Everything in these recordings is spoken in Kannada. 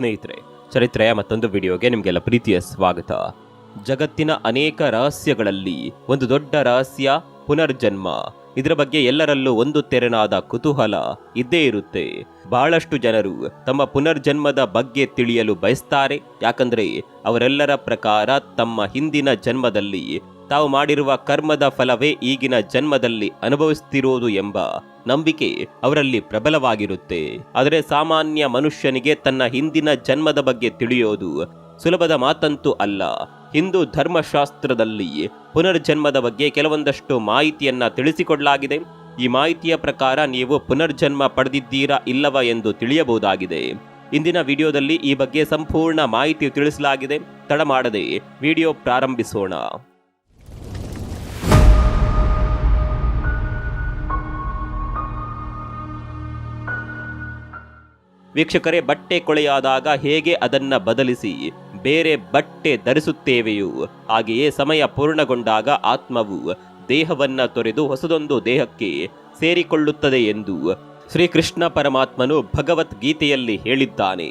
ಸ್ನೇಹಿತರೆ, ಚರಿತ್ರೆಯ ಮತ್ತೊಂದು ವಿಡಿಯೋಗೆ ನಿಮಗೆಲ್ಲ ಪ್ರೀತಿಯ ಸ್ವಾಗತ. ಜಗತ್ತಿನ ಅನೇಕ ರಹಸ್ಯಗಳಲ್ಲಿ ಒಂದು ದೊಡ್ಡ ರಹಸ್ಯ ಪುನರ್ಜನ್ಮ. ಇದರ ಬಗ್ಗೆ ಎಲ್ಲರಲ್ಲೂ ಒಂದು ತೆರನಾದ ಕುತೂಹಲ ಇದ್ದೇ ಇರುತ್ತೆ. ಬಹಳಷ್ಟು ಜನರು ತಮ್ಮ ಪುನರ್ಜನ್ಮದ ಬಗ್ಗೆ ತಿಳಿಯಲು ಬಯಸ್ತಾರೆ, ಯಾಕಂದ್ರೆ ಅವರೆಲ್ಲರ ಪ್ರಕಾರ ತಮ್ಮ ಹಿಂದಿನ ಜನ್ಮದಲ್ಲಿ ತಾವು ಮಾಡಿರುವ ಕರ್ಮದ ಫಲವೇ ಈಗಿನ ಜನ್ಮದಲ್ಲಿ ಅನುಭವಿಸ್ತಿರೋದು ಎಂಬ ನಂಬಿಕೆ ಅವರಲ್ಲಿ ಪ್ರಬಲವಾಗಿರುತ್ತೆ. ಆದರೆ ಸಾಮಾನ್ಯ ಮನುಷ್ಯನಿಗೆ ತನ್ನ ಹಿಂದಿನ ಜನ್ಮದ ಬಗ್ಗೆ ತಿಳಿಯೋದು ಸುಲಭದ ಮಾತಂತೂ ಅಲ್ಲ. ಹಿಂದೂ ಧರ್ಮಶಾಸ್ತ್ರದಲ್ಲಿ ಪುನರ್ಜನ್ಮದ ಬಗ್ಗೆ ಕೆಲವೊಂದಷ್ಟು ಮಾಹಿತಿಯನ್ನ ತಿಳಿಸಿಕೊಡಲಾಗಿದೆ. ಈ ಮಾಹಿತಿಯ ಪ್ರಕಾರ ನೀವು ಪುನರ್ಜನ್ಮ ಪಡೆದಿದ್ದೀರಾ ಇಲ್ಲವ ಎಂದು ತಿಳಿಯಬಹುದಾಗಿದೆ. ಇಂದಿನ ವಿಡಿಯೋದಲ್ಲಿ ಈ ಬಗ್ಗೆ ಸಂಪೂರ್ಣ ಮಾಹಿತಿ ತಿಳಿಸಲಾಗಿದೆ. ತಡ ಮಾಡದೆ ವಿಡಿಯೋ ಪ್ರಾರಂಭಿಸೋಣ. ವೀಕ್ಷಕರೇ, ಬಟ್ಟೆ ಕೊಳೆಯಾದಾಗ ಹೇಗೆ ಅದನ್ನು ಬದಲಿಸಿ ಬೇರೆ ಬಟ್ಟೆ ಧರಿಸುತ್ತೇವೆಯೋ, ಹಾಗೆಯೇ ಸಮಯ ಪೂರ್ಣಗೊಂಡಾಗ ಆತ್ಮವು ದೇಹವನ್ನ ತೊರೆದು ಹೊಸದೊಂದು ದೇಹಕ್ಕೆ ಸೇರಿಕೊಳ್ಳುತ್ತದೆ ಎಂದು ಶ್ರೀಕೃಷ್ಣ ಪರಮಾತ್ಮನು ಭಗವದ್ಗೀತೆಯಲ್ಲಿ ಹೇಳಿದ್ದಾನೆ.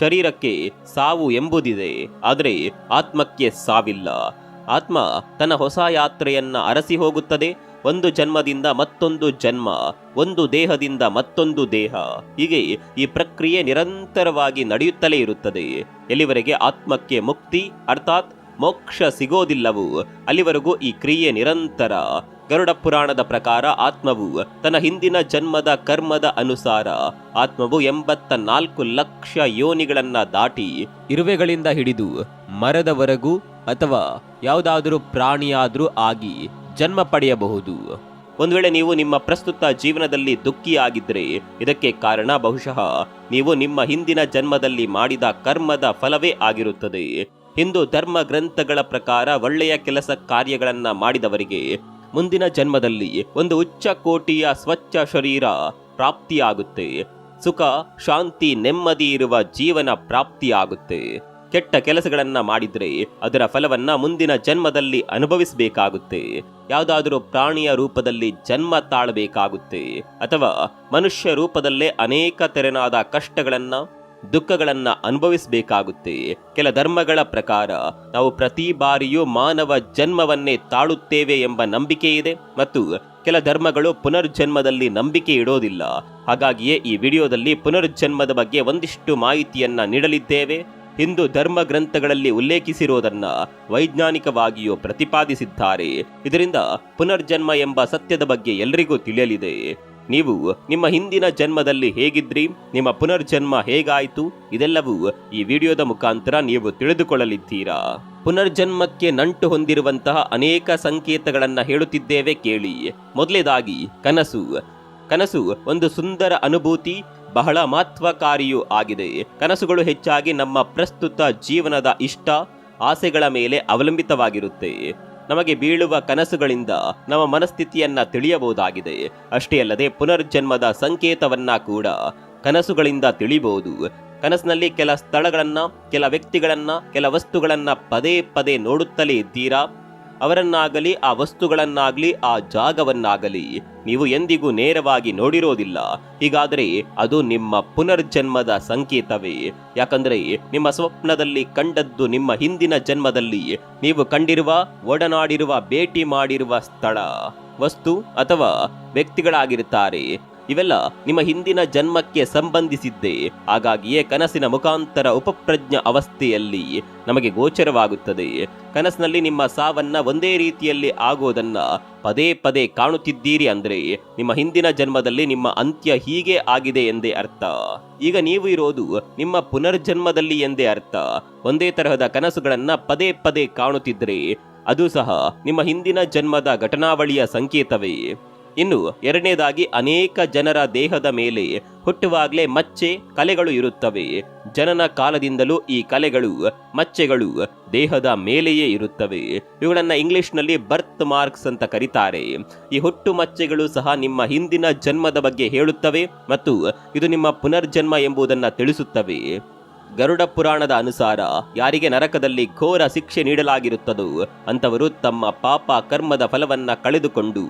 ಶರೀರಕ್ಕೆ ಸಾವು ಎಂಬುದಿದೆ, ಆದರೆ ಆತ್ಮಕ್ಕೆ ಸಾವಿಲ್ಲ. ಆತ್ಮ ತನ್ನ ಹೊಸ ಯಾತ್ರೆಯನ್ನ ಅರಸಿ ಹೋಗುತ್ತದೆ ಒಂದು ಜನ್ಮದಿಂದ ಮತ್ತೊಂದು ಜನ್ಮ, ಒಂದು ದೇಹದಿಂದ ಮತ್ತೊಂದು ದೇಹ. ಹೀಗೆ ಈ ಪ್ರಕ್ರಿಯೆ ನಿರಂತರವಾಗಿ ನಡೆಯುತ್ತಲೇ ಇರುತ್ತದೆ. ಎಲ್ಲಿವರೆಗೆ ಆತ್ಮಕ್ಕೆ ಮುಕ್ತಿ, ಅರ್ಥಾತ್ ಮೋಕ್ಷ ಸಿಗೋದಿಲ್ಲವು, ಅಲ್ಲಿವರೆಗೂ ಈ ಕ್ರಿಯೆ ನಿರಂತರ. ಗರುಡ ಪುರಾಣದ ಪ್ರಕಾರ ಆತ್ಮವು ತನ್ನ ಹಿಂದಿನ ಜನ್ಮದ ಕರ್ಮದ ಅನುಸಾರ, ಆತ್ಮವು ಎಂಬತ್ತ ನಾಲ್ಕು ಲಕ್ಷ ಯೋನಿಗಳನ್ನ ದಾಟಿ ಇರುವೆಗಳಿಂದ ಹಿಡಿದು ಮರದವರೆಗೂ ಅಥವಾ ಯಾವುದಾದರೂ ಪ್ರಾಣಿಯಾದರೂ ಆಗಿ ಜನ್ಮ ಪಡೆಯಬಹುದು. ಒಂದು ವೇಳೆ ನೀವು ನಿಮ್ಮ ಪ್ರಸ್ತುತ ಜೀವನದಲ್ಲಿ ದುಃಖಿಯಾಗಿದ್ದರೆ, ಇದಕ್ಕೆ ಕಾರಣ ಬಹುಶಃ ನೀವು ನಿಮ್ಮ ಹಿಂದಿನ ಜನ್ಮದಲ್ಲಿ ಮಾಡಿದ ಕರ್ಮದ ಫಲವೇ ಆಗಿರುತ್ತದೆ. ಹಿಂದೂ ಧರ್ಮ ಗ್ರಂಥಗಳ ಪ್ರಕಾರ ಒಳ್ಳೆಯ ಕೆಲಸ ಕಾರ್ಯಗಳನ್ನ ಮಾಡಿದವರಿಗೆ ಮುಂದಿನ ಜನ್ಮದಲ್ಲಿ ಒಂದು ಉಚ್ಚ ಕೋಟಿಯ ಸ್ವಚ್ಛ ಶರೀರ ಪ್ರಾಪ್ತಿಯಾಗುತ್ತೆ. ಸುಖ, ಶಾಂತಿ, ನೆಮ್ಮದಿ ಇರುವ ಜೀವನ ಪ್ರಾಪ್ತಿಯಾಗುತ್ತೆ. ಕೆಟ್ಟ ಕೆಲಸಗಳನ್ನ ಮಾಡಿದ್ರೆ ಅದರ ಫಲವನ್ನ ಮುಂದಿನ ಜನ್ಮದಲ್ಲಿ ಅನುಭವಿಸಬೇಕಾಗುತ್ತೆ. ಯಾವುದಾದರೂ ಪ್ರಾಣಿಯ ರೂಪದಲ್ಲಿ ಜನ್ಮ ತಾಳಬೇಕಾಗುತ್ತೆ. ಅಥವಾ ಮನುಷ್ಯ ರೂಪದಲ್ಲೇ ಅನೇಕ ತೆರನಾದ ಕಷ್ಟಗಳನ್ನ, ದುಃಖಗಳನ್ನ ಅನುಭವಿಸಬೇಕಾಗುತ್ತೆ. ಕೆಲ ಧರ್ಮಗಳ ಪ್ರಕಾರ ನಾವು ಪ್ರತಿ ಬಾರಿಯೂ ಮಾನವ ಜನ್ಮವನ್ನೇ ತಾಳುತ್ತೇವೆ ಎಂಬ ನಂಬಿಕೆ ಇದೆ ಮತ್ತು ಕೆಲ ಧರ್ಮಗಳು ಪುನರ್ಜನ್ಮದಲ್ಲಿ ನಂಬಿಕೆ ಇಡೋದಿಲ್ಲ. ಹಾಗಾಗಿಯೇ ಈ ವಿಡಿಯೋದಲ್ಲಿ ಪುನರ್ಜನ್ಮದ ಬಗ್ಗೆ ಒಂದಿಷ್ಟು ಮಾಹಿತಿಯನ್ನ ನೀಡಲಿದ್ದೇವೆ. ಹಿಂದೂ ಧರ್ಮ ಗ್ರಂಥಗಳಲ್ಲಿ ಉಲ್ಲೇಖಿಸಿರುವುದನ್ನ ವೈಜ್ಞಾನಿಕವಾಗಿಯೂ ಪ್ರತಿಪಾದಿಸಿದ್ದಾರೆ. ಇದರಿಂದ ಪುನರ್ಜನ್ಮ ಎಂಬ ಸತ್ಯದ ಬಗ್ಗೆ ಎಲ್ಲರಿಗೂ ತಿಳಿಯಲಿದೆ. ನೀವು ನಿಮ್ಮ ಹಿಂದಿನ ಜನ್ಮದಲ್ಲಿ ಹೇಗಿದ್ರಿ, ನಿಮ್ಮ ಪುನರ್ಜನ್ಮ ಹೇಗಾಯಿತು, ಇದೆಲ್ಲವೂ ಈ ವಿಡಿಯೋದ ಮುಖಾಂತರ ನೀವು ತಿಳಿದುಕೊಳ್ಳಲಿದ್ದೀರಾ? ಪುನರ್ಜನ್ಮಕ್ಕೆ ನಂಟು ಹೊಂದಿರುವಂತಹ ಅನೇಕ ಸಂಕೇತಗಳನ್ನ ಹೇಳುತ್ತಿದ್ದೇವೆ ಕೇಳಿ. ಮೊದಲೇದಾಗಿ ಕನಸು. ಕನಸು ಒಂದು ಸುಂದರ ಅನುಭೂತಿ ಬಹಳ ಮಹತ್ವಕಾರಿಯೂ ಆಗಿದೆ. ಕನಸುಗಳು ಹೆಚ್ಚಾಗಿ ನಮ್ಮ ಪ್ರಸ್ತುತ ಜೀವನದ ಇಷ್ಟ, ಆಸೆಗಳ ಮೇಲೆ ಅವಲಂಬಿತವಾಗಿರುತ್ತೆ. ನಮಗೆ ಬೀಳುವ ಕನಸುಗಳಿಂದ ನಮ್ಮ ಮನಸ್ಥಿತಿಯನ್ನ ತಿಳಿಯಬಹುದಾಗಿದೆ. ಅಷ್ಟೇ ಅಲ್ಲದೆ ಪುನರ್ಜನ್ಮದ ಸಂಕೇತವನ್ನ ಕೂಡ ಕನಸುಗಳಿಂದ ತಿಳಿಬಹುದು ಕನಸಿನಲ್ಲಿ ಕೆಲ ಸ್ಥಳಗಳನ್ನ, ಕೆಲ ವ್ಯಕ್ತಿಗಳನ್ನ, ಕೆಲ ವಸ್ತುಗಳನ್ನ ಪದೇ ಪದೇ ನೋಡುತ್ತಲೇ ಇದ್ದೀರಾ? ಅವರನ್ನಾಗಲಿ, ಆ ವಸ್ತುಗಳನ್ನಾಗಲಿ, ಆ ಜಾಗವನ್ನಾಗಲಿ ನೀವು ಎಂದಿಗೂ ನೇರವಾಗಿ ನೋಡಿರೋದಿಲ್ಲ. ಹೀಗಾದರೆ ಅದು ನಿಮ್ಮ ಪುನರ್ಜನ್ಮದ ಸಂಕೇತವೇ. ಯಾಕಂದರೆ ನಿಮ್ಮ ಸ್ವಪ್ನದಲ್ಲಿ ಕಂಡದ್ದು ನಿಮ್ಮ ಹಿಂದಿನ ಜನ್ಮದಲ್ಲಿ ನೀವು ಕಂಡಿರುವ, ಒಡನಾಡಿರುವ, ಭೇಟಿ ಮಾಡಿರುವ ಸ್ಥಳ, ವಸ್ತು ಅಥವಾ ವ್ಯಕ್ತಿಗಳಾಗಿರುತ್ತಾರೆ ಇವೆಲ್ಲ ನಿಮ್ಮ ಹಿಂದಿನ ಜನ್ಮಕ್ಕೆ ಸಂಬಂಧಿಸಿದ್ದೇ. ಹಾಗಾಗಿಯೇ ಕನಸಿನ ಮುಖಾಂತರ ಉಪಪ್ರಜ್ಞ ಅವಸ್ಥೆಯಲ್ಲಿ ನಮಗೆ ಗೋಚರವಾಗುತ್ತದೆ. ಕನಸಿನಲ್ಲಿ ನಿಮ್ಮ ಸಾವನ್ನ ಒಂದೇ ರೀತಿಯಲ್ಲಿ ಆಗೋದನ್ನ ಪದೇ ಪದೇ ಕಾಣುತ್ತಿದ್ದೀರಿ ಅಂದ್ರೆ ನಿಮ್ಮ ಹಿಂದಿನ ಜನ್ಮದಲ್ಲಿ ನಿಮ್ಮ ಅಂತ್ಯ ಹೀಗೆ ಆಗಿದೆ ಎಂದೇ ಅರ್ಥ. ಈಗ ನೀವು ಇರೋದು ನಿಮ್ಮ ಪುನರ್ಜನ್ಮದಲ್ಲಿ ಎಂದೇ ಅರ್ಥ. ಒಂದೇ ತರಹದ ಕನಸುಗಳನ್ನ ಪದೇ ಪದೇ ಕಾಣುತ್ತಿದ್ರೆ ಅದು ಸಹ ನಿಮ್ಮ ಹಿಂದಿನ ಜನ್ಮದ ಘಟನಾವಳಿಯ ಸಂಕೇತವೇ. ಇನ್ನು ಎರಡನೇದಾಗಿ ಅನೇಕ ಜನರ ದೇಹದ ಮೇಲೆ ಹುಟ್ಟುವಾಗಲೇ ಮಚ್ಚೆ ಕಲೆಗಳು ಇರುತ್ತವೆ. ಜನನ ಕಾಲದಿಂದಲೂ ಈ ಕಲೆಗಳು, ಮಚ್ಚೆಗಳು ದೇಹದ ಮೇಲೆಯೇ ಇರುತ್ತವೆ. ಇವುಗಳನ್ನು ಇಂಗ್ಲಿಷ್ನಲ್ಲಿ ಬರ್ತ್ ಮಾರ್ಕ್ಸ್ ಅಂತ ಕರೀತಾರೆ. ಈ ಹುಟ್ಟು ಮಚ್ಚೆಗಳು ಸಹ ನಿಮ್ಮ ಹಿಂದಿನ ಜನ್ಮದ ಬಗ್ಗೆ ಹೇಳುತ್ತವೆ ಮತ್ತು ಇದು ನಿಮ್ಮ ಪುನರ್ಜನ್ಮ ಎಂಬುದನ್ನು ತಿಳಿಸುತ್ತವೆ. ಗರುಡ ಪುರಾಣದ ಅನುಸಾರ ಯಾರಿಗೆ ನರಕದಲ್ಲಿ ಘೋರ ಶಿಕ್ಷೆ ನೀಡಲಾಗಿರುತ್ತದೋ ಅಂತವರು ತಮ್ಮ ಪಾಪ ಕರ್ಮದ ಫಲವನ್ನ ಕಳೆದುಕೊಂಡು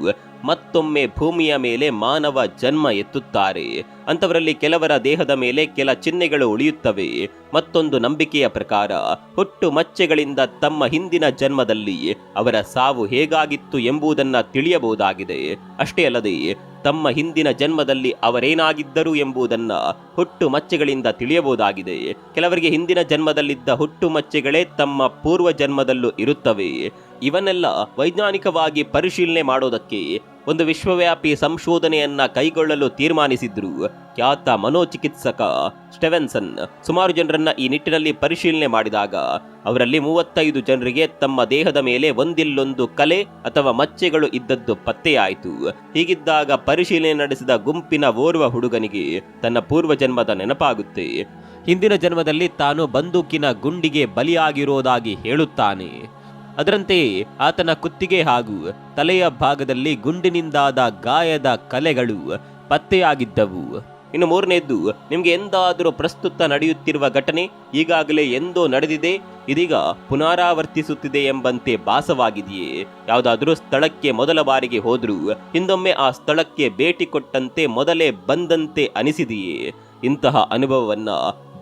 ಮತ್ತೊಮ್ಮೆ ಭೂಮಿಯ ಮೇಲೆ ಮಾನವ ಜನ್ಮ ಎತ್ತುತ್ತಾರೆ. ಅಂತವರಲ್ಲಿ ಕೆಲವರ ದೇಹದ ಮೇಲೆ ಕೆಲ ಚಿಹ್ನೆಗಳು ಉಳಿಯುತ್ತವೆ. ಮತ್ತೊಂದು ನಂಬಿಕೆಯ ಪ್ರಕಾರ, ಹುಟ್ಟು ಮಚ್ಚೆಗಳಿಂದ ತಮ್ಮ ಹಿಂದಿನ ಜನ್ಮದಲ್ಲಿ ಅವರ ಸಾವು ಹೇಗಾಗಿತ್ತು ಎಂಬುದನ್ನ ತಿಳಿಯಬಹುದಾಗಿದೆ. ಅಷ್ಟೇ ಅಲ್ಲದೆ, ತಮ್ಮ ಹಿಂದಿನ ಜನ್ಮದಲ್ಲಿ ಅವರೇನಾಗಿದ್ದರು ಎಂಬುದನ್ನ ಹುಟ್ಟು ಮಚ್ಚೆಗಳಿಂದ ತಿಳಿಯಬಹುದಾಗಿದೆ. ಕೆಲವರಿಗೆ ಹಿಂದಿನ ಜನ್ಮದಲ್ಲಿದ್ದ ಹುಟ್ಟು ಮಚ್ಚೆಗಳೇ ತಮ್ಮ ಪೂರ್ವ ಜನ್ಮದಲ್ಲೂ ಇರುತ್ತವೆ. ಇವನ್ನೆಲ್ಲ ವೈಜ್ಞಾನಿಕವಾಗಿ ಪರಿಶೀಲನೆ ಮಾಡೋದಕ್ಕೆ ಒಂದು ವಿಶ್ವವ್ಯಾಪಿ ಸಂಶೋಧನೆಯನ್ನ ಕೈಗೊಳ್ಳಲು ತೀರ್ಮಾನಿಸಿದ್ರು. ಖ್ಯಾತ ಮನೋಚಿಕಿತ್ಸಕ ಸ್ಟೆವೆನ್ಸನ್ ಸುಮಾರು ಜನರನ್ನ ಈ ನಿಟ್ಟಿನಲ್ಲಿ ಪರಿಶೀಲನೆ ಮಾಡಿದಾಗ ಅವರಲ್ಲಿ ಮೂವತ್ತೈದು ಜನರಿಗೆ ತಮ್ಮ ದೇಹದ ಮೇಲೆ ಒಂದಿಲ್ಲೊಂದು ಕಲೆ ಅಥವಾ ಮಚ್ಚೆಗಳು ಇದ್ದದ್ದು ಪತ್ತೆಯಾಯಿತು. ಹೀಗಿದ್ದಾಗ ಪರಿಶೀಲನೆ ನಡೆಸಿದ ಗುಂಪಿನ ಓರ್ವ ಹುಡುಗನಿಗೆ ತನ್ನ ಪೂರ್ವ ಜನ್ಮದ ನೆನಪಾಗುತ್ತೆ. ಹಿಂದಿನ ಜನ್ಮದಲ್ಲಿ ತಾನು ಬಂದೂಕಿನ ಗುಂಡಿಗೆ ಬಲಿಯಾಗಿರೋದಾಗಿ ಹೇಳುತ್ತಾನೆ. ಅದರಂತೆಯೇ ಆತನ ಕುತ್ತಿಗೆ ಹಾಗೂ ತಲೆಯ ಭಾಗದಲ್ಲಿ ಗುಂಡಿನಿಂದಾದ ಗಾಯದ ಕಲೆಗಳು ಪತ್ತೆಯಾಗಿದ್ದವು. ಇನ್ನು ಮೂರನೇದ್ದು, ನಿಮಗೆ ಎಂದಾದರೂ ಪ್ರಸ್ತುತ ನಡೆಯುತ್ತಿರುವ ಘಟನೆ ಈಗಾಗಲೇ ಎಂದೋ ನಡೆದಿದೆ, ಇದೀಗ ಪುನರಾವರ್ತಿಸುತ್ತಿದೆ ಎಂಬಂತೆ ಭಾಸವಾಗಿದೆಯೇ? ಯಾವುದಾದರೂ ಸ್ಥಳಕ್ಕೆ ಮೊದಲ ಬಾರಿಗೆ ಹೋದರೂ, ಹಿಂದೊಮ್ಮೆ ಆ ಸ್ಥಳಕ್ಕೆ ಭೇಟಿ ಕೊಟ್ಟಂತೆ ಮೊದಲೇ ಬಂದಂತೆ ಅನಿಸಿದೆಯೇ? ಇಂತಹ ಅನುಭವವನ್ನ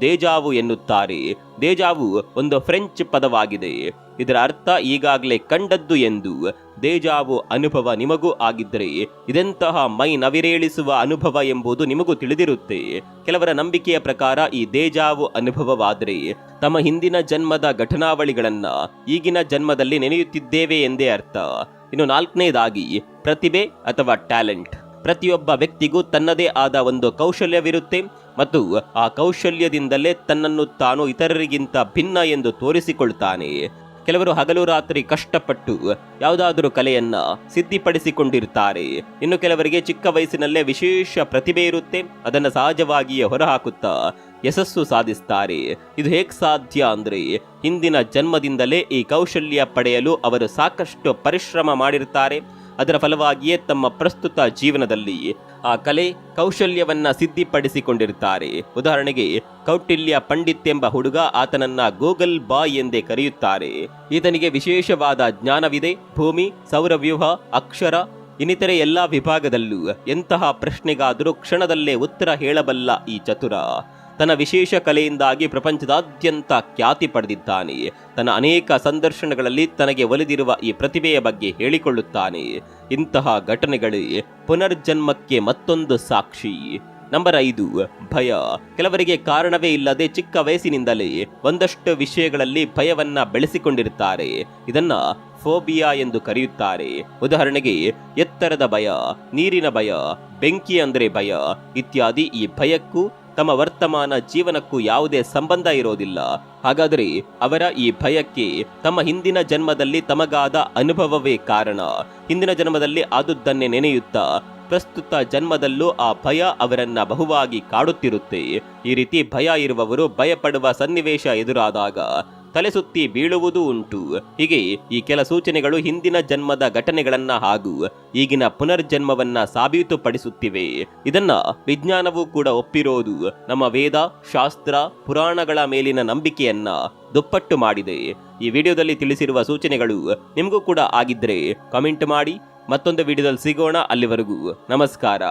ದೇಜಾವು ಎನ್ನುತ್ತಾರೆ. ದೇಜಾವು ಒಂದು ಫ್ರೆಂಚ್ ಪದವಾಗಿದೆ. ಇದರ ಅರ್ಥ ಈಗಾಗಲೇ ಕಂಡದ್ದು ಎಂದು. ದೇಜಾವು ಅನುಭವ ನಿಮಗೂ ಆಗಿದ್ದರೆ, ಇದೆಂತಹ ಮೈ ನವಿರೇಳಿಸುವ ಅನುಭವ ಎಂಬುದು ನಿಮಗೂ ತಿಳಿದಿರುತ್ತೆ. ಕೆಲವರ ನಂಬಿಕೆಯ ಪ್ರಕಾರ ಈ ದೇಜಾವು ಅನುಭವವಾದರೆ, ತಮ್ಮ ಹಿಂದಿನ ಜನ್ಮದ ಘಟನಾವಳಿಗಳನ್ನ ಈಗಿನ ಜನ್ಮದಲ್ಲಿ ನೆನೆಯುತ್ತಿದ್ದೇವೆ ಎಂದೇ ಅರ್ಥ. ಇನ್ನು ನಾಲ್ಕನೇದಾಗಿ, ಪ್ರತಿಭೆ ಅಥವಾ ಟ್ಯಾಲೆಂಟ್. ಪ್ರತಿಯೊಬ್ಬ ವ್ಯಕ್ತಿಗೂ ತನ್ನದೇ ಆದ ಒಂದು ಕೌಶಲ್ಯವಿರುತ್ತೆ ಮತ್ತು ಆ ಕೌಶಲ್ಯದಿಂದಲೇ ತನ್ನನ್ನು ತಾನು ಇತರರಿಗಿಂತ ಭಿನ್ನ ಎಂದು ತೋರಿಸಿಕೊಳ್ತಾನೆ. ಕೆಲವರು ಹಗಲು ರಾತ್ರಿ ಕಷ್ಟಪಟ್ಟು ಯಾವುದಾದರೂ ಕಲೆಯನ್ನ ಸಿದ್ಧಿಪಡಿಸಿಕೊಂಡಿರ್ತಾರೆ. ಇನ್ನು ಕೆಲವರಿಗೆ ಚಿಕ್ಕ ವಯಸ್ಸಿನಲ್ಲೇ ವಿಶೇಷ ಪ್ರತಿಭೆ ಇರುತ್ತೆ, ಅದನ್ನು ಸಹಜವಾಗಿಯೇ ಹೊರಹಾಕುತ್ತಾ ಯಶಸ್ಸು ಸಾಧಿಸ್ತಾರೆ. ಇದು ಹೇಗೆ ಸಾಧ್ಯ ಅಂದರೆ, ಹಿಂದಿನ ಜನ್ಮದಿಂದಲೇ ಈ ಕೌಶಲ್ಯ ಪಡೆಯಲು ಅವರು ಸಾಕಷ್ಟು ಪರಿಶ್ರಮ ಮಾಡಿರ್ತಾರೆ. ಅದರ ಫಲವಾಗಿಯೇ ತಮ್ಮ ಪ್ರಸ್ತುತ ಜೀವನದಲ್ಲಿ ಆ ಕಲೆ ಕೌಶಲ್ಯವನ್ನ ಸಿದ್ಧಿಪಡಿಸಿಕೊಂಡಿರುತ್ತಾರೆ. ಉದಾಹರಣೆಗೆ, ಕೌಟಿಲ್ಯ ಪಂಡಿತ್ ಎಂಬ ಹುಡುಗ ಆತನನ್ನ ಗೂಗಲ್ ಬಾಯ್ ಎಂದೇ ಕರೆಯುತ್ತಾರೆ. ಈತನಿಗೆ ವಿಶೇಷವಾದ ಜ್ಞಾನವಿದೆ. ಭೂಮಿ, ಸೌರವ್ಯೂಹ, ಅಕ್ಷರ, ಇನ್ನಿತರೆ ಎಲ್ಲಾ ವಿಭಾಗದಲ್ಲೂ ಎಂತಹ ಪ್ರಶ್ನೆಗಾದರೂ ಕ್ಷಣದಲ್ಲೇ ಉತ್ತರ ಹೇಳಬಲ್ಲ ಈ ಚತುರ. ತನ್ನ ವಿಶೇಷ ಕಲೆಯಿಂದಾಗಿ ಪ್ರಪಂಚದಾದ್ಯಂತ ಖ್ಯಾತಿ ಪಡೆದಿದ್ದಾನೆ. ತನ್ನ ಅನೇಕ ಸಂದರ್ಶನಗಳಲ್ಲಿ ತನಗೆ ಒಲಿದಿರುವ ಈ ಪ್ರತಿಭೆಯ ಬಗ್ಗೆ ಹೇಳಿಕೊಳ್ಳುತ್ತಾನೆ. ಇಂತಹ ಘಟನೆಗಳೇ ಪುನರ್ಜನ್ಮಕ್ಕೆ ಮತ್ತೊಂದು ಸಾಕ್ಷಿ. ನಂಬರ್ ಐದು, ಭಯ. ಕೆಲವರಿಗೆ ಕಾರಣವೇ ಇಲ್ಲದೆ ಚಿಕ್ಕ ವಯಸ್ಸಿನಿಂದಲೇ ಒಂದಷ್ಟು ವಿಷಯಗಳಲ್ಲಿ ಭಯವನ್ನ ಬೆಳೆಸಿಕೊಂಡಿರುತ್ತಾರೆ. ಇದನ್ನ ಫೋಬಿಯಾ ಎಂದು ಕರೆಯುತ್ತಾರೆ. ಉದಾಹರಣೆಗೆ, ಎತ್ತರದ ಭಯ, ನೀರಿನ ಭಯ, ಬೆಂಕಿ ಅಂದರೆ ಭಯ ಇತ್ಯಾದಿ ಈ ಭಯಕ್ಕೂ ತಮ್ಮ ವರ್ತಮಾನ ಜೀವನಕ್ಕೂ ಯಾವುದೇ ಸಂಬಂಧ ಇರೋದಿಲ್ಲ. ಹಾಗಾದರೆ ಅವರ ಈ ಭಯಕ್ಕೆ ತಮ್ಮ ಹಿಂದಿನ ಜನ್ಮದಲ್ಲಿ ತಮಗಾದ ಅನುಭವವೇ ಕಾರಣ. ಹಿಂದಿನ ಜನ್ಮದಲ್ಲಿ ಆದುದನ್ನೇ ನೆನೆಯುತ್ತಾ ಪ್ರಸ್ತುತ ಜನ್ಮದಲ್ಲೂ ಆ ಭಯ ಅವರನ್ನ ಬಹುವಾಗಿ ಕಾಡುತ್ತಿರುತ್ತೆ. ಈ ರೀತಿ ಭಯ ಇರುವವರು ಭಯಪಡುವ ಸನ್ನಿವೇಶ ಎದುರಾದಾಗ ತಲೆ ಸುತ್ತಿ ಬೀಳುವುದೂ ಉಂಟು. ಹೀಗೆ ಈ ಕೆಲ ಸೂಚನೆಗಳು ಹಿಂದಿನ ಜನ್ಮದ ಘಟನೆಗಳನ್ನ ಹಾಗೂ ಈಗಿನ ಪುನರ್ಜನ್ಮವನ್ನ ಸಾಬೀತುಪಡಿಸುತ್ತಿವೆ. ಇದನ್ನ ವಿಜ್ಞಾನವೂ ಕೂಡ ಒಪ್ಪಿರೋದು ನಮ್ಮ ವೇದ, ಶಾಸ್ತ್ರ, ಪುರಾಣಗಳ ಮೇಲಿನ ನಂಬಿಕೆಯನ್ನ ದುಪ್ಪಟ್ಟು ಮಾಡಿದೆ. ಈ ವಿಡಿಯೋದಲ್ಲಿ ತಿಳಿಸಿರುವ ಸೂಚನೆಗಳು ನಿಮಗೂ ಕೂಡ ಆಗಿದ್ರೆ ಕಮೆಂಟ್ ಮಾಡಿ, ಮತ್ತೊಂದು ವಿಡಿಯೋದಲ್ಲಿ ಸಿಗೋಣ ಅಲ್ಲಿವರೆಗೂ. ನಮಸ್ಕಾರ.